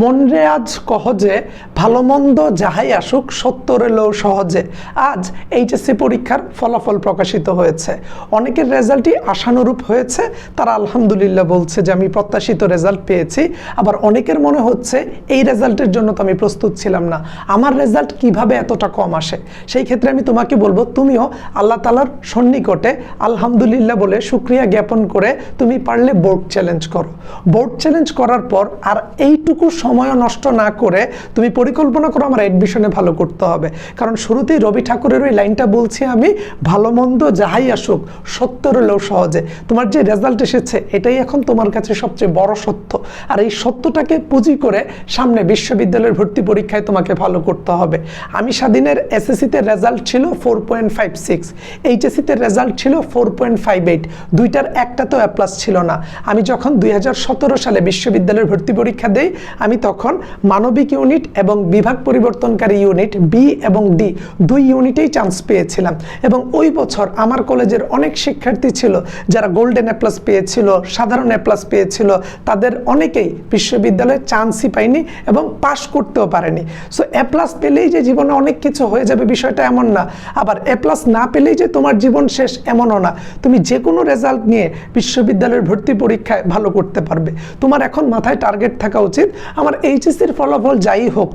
মনরে আজ কহজে ভালো মন্দ যাহাই আসুক সত্তর এলেও সহজে। আজ এইচএসসি পরীক্ষার ফলাফল প্রকাশিত হয়েছে। অনেকের রেজাল্টই আশানুরূপ হয়েছে। তারা আলহামদুলিল্লাহ বলছে যে, আমি প্রত্যাশিত রেজাল্ট পেয়েছি। আবার অনেকের মনে হচ্ছে, এই রেজাল্টের জন্য তো আমি প্রস্তুত ছিলাম না। আমার রেজাল্ট কীভাবে এতটা কম আসে? সেই ক্ষেত্রে আমি তোমাকে বলব, তুমিও আল্লাহ তালার সন্নিকটে আলহামদুলিল্লাহ বলে সুক্রিয়া জ্ঞাপন করে তুমি পারলে বোর্ড চ্যালেঞ্জ করো। বোর্ড চ্যালেঞ্জ করার পর আর এইটুকু সময়ও নষ্ট না করে তুমি পরিকল্পনা করো আমার অ্যাডমিশনে ভালো করতে হবে। কারণ শুরুতেই রবি ঠাকুরের ওই লাইনটা বলছি আমি, ভালো মন্দ যাহাই আসুক, সত্য হলেও সহজে। তোমার যে রেজাল্ট এসেছে, এটাই এখন তোমার কাছে সবচেয়ে বড় সত্য। আর এই সত্যটাকে পুঁজি করে সামনে বিশ্ববিদ্যালয়ের ভর্তি পরীক্ষায় তোমাকে ভালো করতে হবে। আমি স্বাধীনের এসএসসিতে রেজাল্ট ছিল ফোর পয়েন্ট ফাইভ সিক্স এইচএসসিতে রেজাল্ট ছিল ফোর পয়েন্ট ফাইভ এইট দুইটার একটা তো অ্যাপ্লাস ছিল না। আমি যখন দুই হাজার সতেরো সালে বিশ্ববিদ্যালয়ের ভর্তি পরীক্ষা দেই, আমি তখন মানবিক ইউনিট এবং বিভাগ পরিবর্তনকারী ইউনিট বি এবং ডি দুই ইউনিটেই চান্স পেয়েছিলাম। এবং ওই বছর আমার কলেজের অনেক শিক্ষার্থী ছিল যারা গোল্ডেন এ প্লাস পেয়েছিল, সাধারণ এ প্লাস পেয়েছিল, তাদের অনেকেই বিশ্ববিদ্যালয়ে চান্সই পায়নি এবং পাশ করতেও পারেনি। সো এ প্লাস পেলেই যে জীবনে অনেক কিছু হয়ে যাবে বিষয়টা এমন না। আবার এ প্লাস না পেলেই যে তোমার জীবন শেষ এমনও না। তুমি যে কোনো রেজাল্ট নিয়ে বিশ্ববিদ্যালয়ের ভর্তি পরীক্ষায় ভালো করতে পারবে। তোমার এখন মাথায় টার্গেট থাকা উচিত আমার এইচএসসির ফলাফল যাই হোক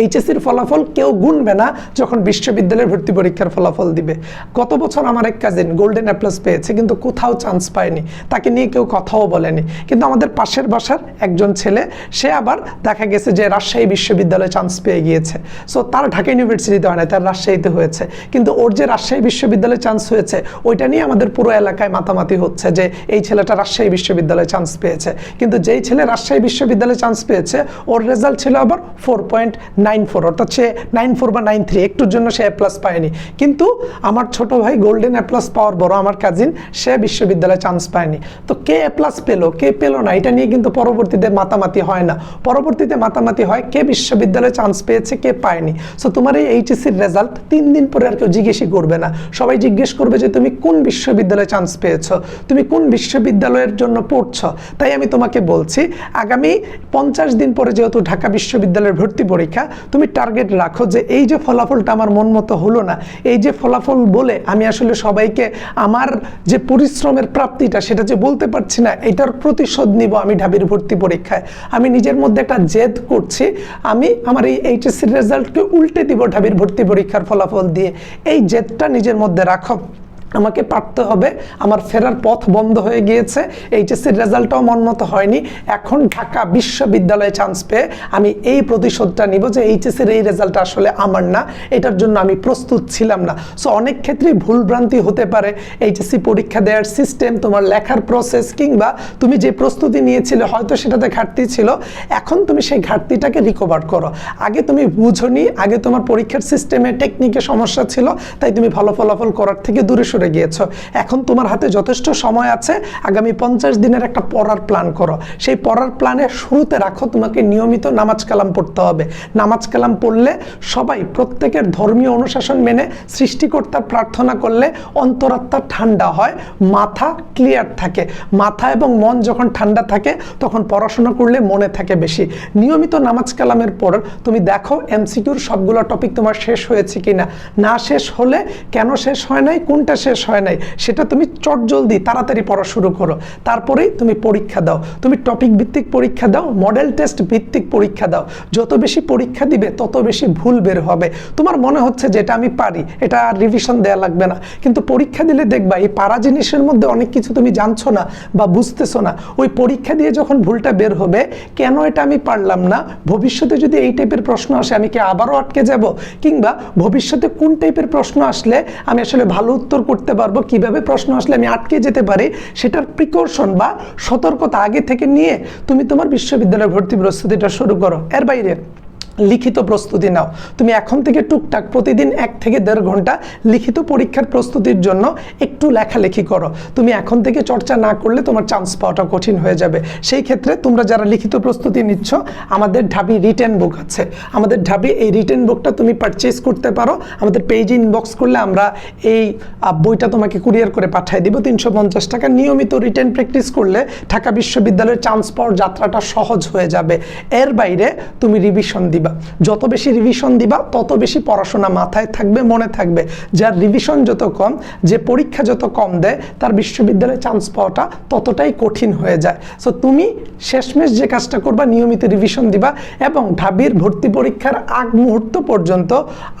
এইচএসসির ফলাফল কেউ গুনবে না যখন বিশ্ববিদ্যালয়ের ভর্তি পরীক্ষার ফলাফল দিবে। গত বছর আমার এক কাজিন গোল্ডেন অ্যাপ্লাস পেয়েছে, কিন্তু কোথাও চান্স পায়নি। তাকে নিয়ে কেউ কথাও বলেনি। কিন্তু আমাদের পাশের বাসার একজন ছেলে, সে আবার দেখা গেছে যে রাজশাহী বিশ্ববিদ্যালয়ে চান্স পেয়ে গিয়েছে। সো তার ঢাকা ইউনিভার্সিটিতে হয় না তার রাজশাহীতে হয়েছে। কিন্তু ওর যে রাজশাহী বিশ্ববিদ্যালয়ে চান্স হয়েছে, ওইটা নিয়ে আমাদের পুরো এলাকায় মাতামাতি হচ্ছে যে এই ছেলেটা রাজশাহী বিশ্ববিদ্যালয়ে চান্স পেয়েছে। কিন্তু যেই ছেলে রাজশাহী বিশ্ববিদ্যালয়ে চান্স পেয়েছে, ওর রেজাল্ট ছিল আবার ফোর পয়েন্ট নাইন ফোর, অর্থাৎ সে নাইন ফোর বা নাইন থ্রি, একটুর জন্য সে এ প্লাস পায়নি। কিন্তু আমার ছোট ভাই গোল্ডেন এ প্লাস পাওয়ার বড় আমার কাজিন সে বিশ্ববিদ্যালয়ে চান্স পায়নি। তো কে এ প্লাস পেল, কে পেল না, এটা নিয়ে কিন্তু পরবর্তীতে মাতামাতি হয় না। পরবর্তীতে মাতামাতি হয় কে বিশ্ববিদ্যালয়ে চান্স পেয়েছে, কে পায়নি। সো তোমার এই এইচএসির রেজাল্ট তিন দিন পরে আর কেউ জিজ্ঞেসই করবে না। সবাই জিজ্ঞেস করবে যে তুমি কোন বিশ্ববিদ্যালয়ে চান্স পেয়েছ? তুমি কোন বিশ্ববিদ্যালয়ের জন্য পড়ছ? তাই আমি তোমাকে বলছি, আগামী পঞ্চাশ দিন পরে যেহেতু ঢাকা বিশ্ববিদ্যালয়ের ভর্তি পরীক্ষা তুমি টার্গেট রাখো যে এই যে ফলাফলটা আমার মন মতো হলো না, এই যে ফলাফল বলে আমি আসলে সবাইকে আমার যে পরিশ্রমের প্রাপ্তিটা সেটা যে বলতে পারছি না, এটার প্রতিশোধ নিব আমি ঢাবির ভর্তি পরীক্ষায়। আমি নিজের মধ্যে একটা জেদ করছি, আমি আমার এই এইচএসসির রেজাল্টকে উল্টে দিব ঢাবির ভর্তি পরীক্ষার ফলাফল দিয়ে। এই জেদটা নিজের মধ্যে রাখো। আমাকে পারতে হবে। আমার ফেরার পথ বন্ধ হয়ে গিয়েছে। এইচএসসির রেজাল্টটাও মন মতো হয়নি। এখন ঢাকা বিশ্ববিদ্যালয়ে চান্স পেয়ে আমি এই প্রতিশোধটা নিব যে এইচএসির এই রেজাল্টটা আসলে আমার না। এটার জন্য আমি প্রস্তুত ছিলাম না। সো অনেক ক্ষেত্রেই ভুলভ্রান্তি হতে পারে। এইচএসসি পরীক্ষা দেওয়ার সিস্টেম তোমার লেখার প্রসেস কিংবা তুমি যে প্রস্তুতি নিয়েছিলে, হয়তো সেটাতে ঘাটতি ছিল। এখন তুমি সেই ঘাটতিটাকে রিকভার করো। আগে তুমি বুঝনি, আগে তোমার পরীক্ষার সিস্টেমে টেকনিকে সমস্যা ছিল, তাই তুমি ভালো ফলাফল করার থেকে দূরে সরে গিয়েছো। এখন তোমার হাতে যথেষ্ট সময় আছে, আগামী পঞ্চাশ দিনের একটা পড়ার প্ল্যান করো। সেই পড়ার প্ল্যানে শুরুতে রাখো, তোমাকে নিয়মিত নামাজ কালাম পড়তে হবে। নামাজ কালাম পড়লে সবাই প্রত্যেকের ধর্মীয় অনুশাসন মেনে সৃষ্টিকর্তার প্রার্থনা করলে অন্তরাত্মা ঠান্ডা হয়, মাথা ক্লিয়ার থাকে। মাথা এবং মন যখন ঠান্ডা থাকে, তখন পড়াশোনা করলে মনে থাকে বেশি। নিয়মিত নামাজ কালামের পর তুমি দেখো এমসিকিউর সবগুলো টপিক তোমার শেষ হয়েছে কিনা। না শেষ হলে কেন শেষ হয় নাই? কোনটা শেষ হয় নাই। সেটা তুমি চট জলদি তাড়াতাড়ি পড়া শুরু করো। তারপরেই তুমি পরীক্ষা দাও। তুমি টপিক ভিত্তিক পরীক্ষা দাও মডেল টেস্ট ভিত্তিক পরীক্ষা দাও। যত বেশি পরীক্ষা দিবে, তত বেশি ভুল বের হবে। তোমার মনে হচ্ছে যেটা আমি পারি, এটা আর রিভিশন দেওয়া লাগবে না। কিন্তু পরীক্ষা দিলে দেখবা, এই পারা জিনিসের মধ্যে অনেক কিছু তুমি জানছো না বা বুঝতেছো না। ওই পরীক্ষা দিয়ে যখন ভুলটা বের হবে, কেন এটা আমি পারলাম না? ভবিষ্যতে যদি এই টাইপের প্রশ্ন আসে, আমি কি আবারও আটকে যাব? কিংবা ভবিষ্যতে কোন টাইপের প্রশ্ন আসলে আমি আসলে ভালো উত্তর করতে পারব, কীভাবে প্রশ্ন আসলে আমি আটকে যেতে পারি, সেটার প্রিকশন বা সতর্কতা আগে থেকে নিয়ে তুমি তোমার বিশ্ববিদ্যালয়ে ভর্তি প্রস্তুতিটা শুরু করো। এর বাইরে লিখিত প্রস্তুতি নাও। তুমি এখন থেকে টুকটাক প্রতিদিন এক থেকে দেড় ঘণ্টা লিখিত পরীক্ষার প্রস্তুতির জন্য একটু লেখালেখি করো। তুমি এখন থেকে চর্চা না করলে তোমার চান্স পাওয়াটা কঠিন হয়ে যাবে। সেই ক্ষেত্রে তোমরা যারা লিখিত প্রস্তুতি নিচ্ছ, আমাদের ঢাবি রিটেন বুক আছে। আমাদের ঢাবি এই রিটেন বুকটা তুমি পারচেজ করতে পারো। আমাদের পেজ ইনবক্স করলে আমরা এই বইটা তোমাকে কুরিয়ার করে পাঠিয়ে দিব। তিনশো পঞ্চাশ টাকা নিয়মিত রিটেন প্র্যাকটিস করলে ঢাকা বিশ্ববিদ্যালয়ের চান্স পাওয়ার যাত্রাটা সহজ হয়ে যাবে। এর বাইরে তুমি রিভিশন দিবা। যত বেশি রিভিশন দিবা, তত বেশি পড়াশোনা মাথায় থাকবে, মনে থাকবে। যার রিভিশন যত কম, যে পরীক্ষা যত কম দেয়, তার বিশ্ববিদ্যালয়ে চান্স পাওয়াটা ততটাই কঠিন হয়ে যায়। সো তুমি শেষমেশ যে কাজটা করবা, নিয়মিত রিভিশন দিবা এবং ঢাবির ভর্তি পরীক্ষার আগ মুহূর্ত পর্যন্ত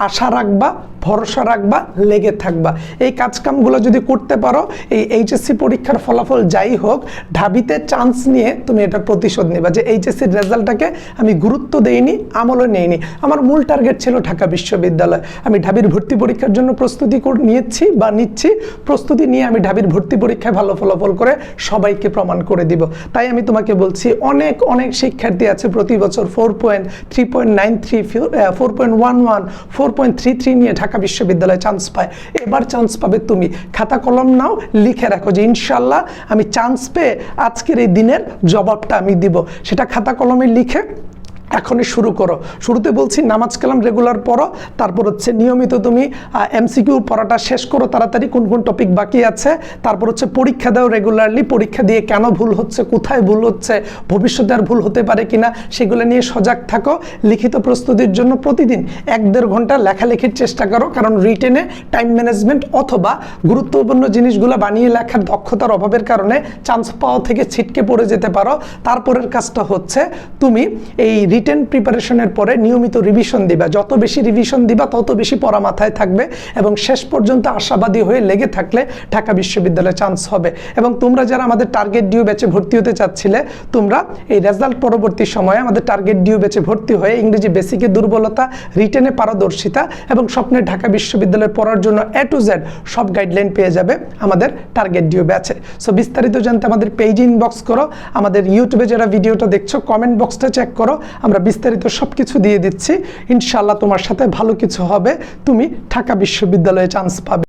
আশা রাখবা ভরসা রাখবা, লেগে থাকবা। এই কাজকামগুলো যদি করতে পারো, এই এইচএসসি পরীক্ষার ফলাফল যাই হোক, ঢাবিতে চান্স নিয়ে তুমি এটা প্রতিশোধ নেবা যে এইচএসসির রেজাল্টটাকে আমি গুরুত্ব দেইনি, আমলও নেইনি। আমার মূল টার্গেট ছিল ঢাকা বিশ্ববিদ্যালয়। আমি ঢাবির ভর্তি পরীক্ষার জন্য প্রস্তুতি নিয়েছি বা নিচ্ছি। প্রস্তুতি নিয়ে আমি ঢাবির ভর্তি পরীক্ষায় ভালো ফলাফল করে সবাইকে প্রমাণ করে দিব। তাই আমি তোমাকে বলছি, অনেক অনেক শিক্ষার্থী আছে প্রতি বছর four point three point nine three four point one one four point three three নিয়ে ঢাকা বিশ্ববিদ্যালয়ে চান্স পায়। এবার চান্স পাবে তুমি। খাতা কলম নাও, লিখে রাখো যে ইনশাল্লাহ আমি চান্স পেয়ে আজকের এই দিনের জবাবটা আমি দিব। সেটা খাতা কলমে লিখে এখনই শুরু করো। শুরুতে বলছি নামাজ কালাম রেগুলার পড়ো, তারপর হচ্ছে নিয়মিত তুমি এমসিকিউ পড়াটা শেষ করো তাড়াতাড়ি, কোন কোন টপিক বাকি আছে, তারপর হচ্ছে পরীক্ষা দাও রেগুলারলি পরীক্ষা দিয়ে কেন ভুল হচ্ছে, কোথায় ভুল হচ্ছে, ভবিষ্যতে আর ভুল হতে পারে কিনা, সেগুলো নিয়ে সজাগ থাকো। লিখিত প্রস্তুতির জন্য প্রতিদিন এক দেড় ঘণ্টা লেখালেখির চেষ্টা করো, কারণ রিটেনে টাইম ম্যানেজমেন্ট অথবা গুরুত্বপূর্ণ জিনিসগুলো বানিয়ে লেখার দক্ষতার অভাবের কারণে চান্স পাওয়া থেকে ছিটকে পড়ে যেতে পারো। তারপরের কাজটা হচ্ছে তুমি এই রিটেন প্রিপারেশনের পরে নিয়মিত রিভিশন দিবা। যত বেশি রিভিশন দিবা, তত বেশি পড়া মাথায় থাকবে এবং শেষ পর্যন্ত আশাবাদী হয়ে লেগে থাকলে ঢাকা বিশ্ববিদ্যালয়ে চান্স হবে। এবং তোমরা যারা আমাদের টার্গেট ডিউ ব্যাচে ভর্তি হতে চাচ্ছিলে, তোমরা এই রেজাল্ট পরবর্তী সময়ে আমাদের টার্গেট ডিউ ব্যাচে ভর্তি হয়ে ইংরেজি বেসিকে দুর্বলতা রিটেনে পারদর্শিতা এবং স্বপ্নের ঢাকা বিশ্ববিদ্যালয়ে পড়ার জন্য এ টু জেড সব গাইডলাইন পেয়ে যাবে আমাদের টার্গেট ডিউ ব্যাচে সো বিস্তারিত জানতে আমাদের পেজ ইনবক্স করো। আমাদের ইউটিউবে যারা ভিডিওটা দেখছ কমেন্ট বক্সটা চেক করো। আমরা বিস্তারিত সব কিছু দিয়ে দিচ্ছি। ইনশাল্লাহ তোমার সাথে ভালো কিছু হবে। তুমি ঢাকা বিশ্ববিদ্যালয়ে চান্স পাবে।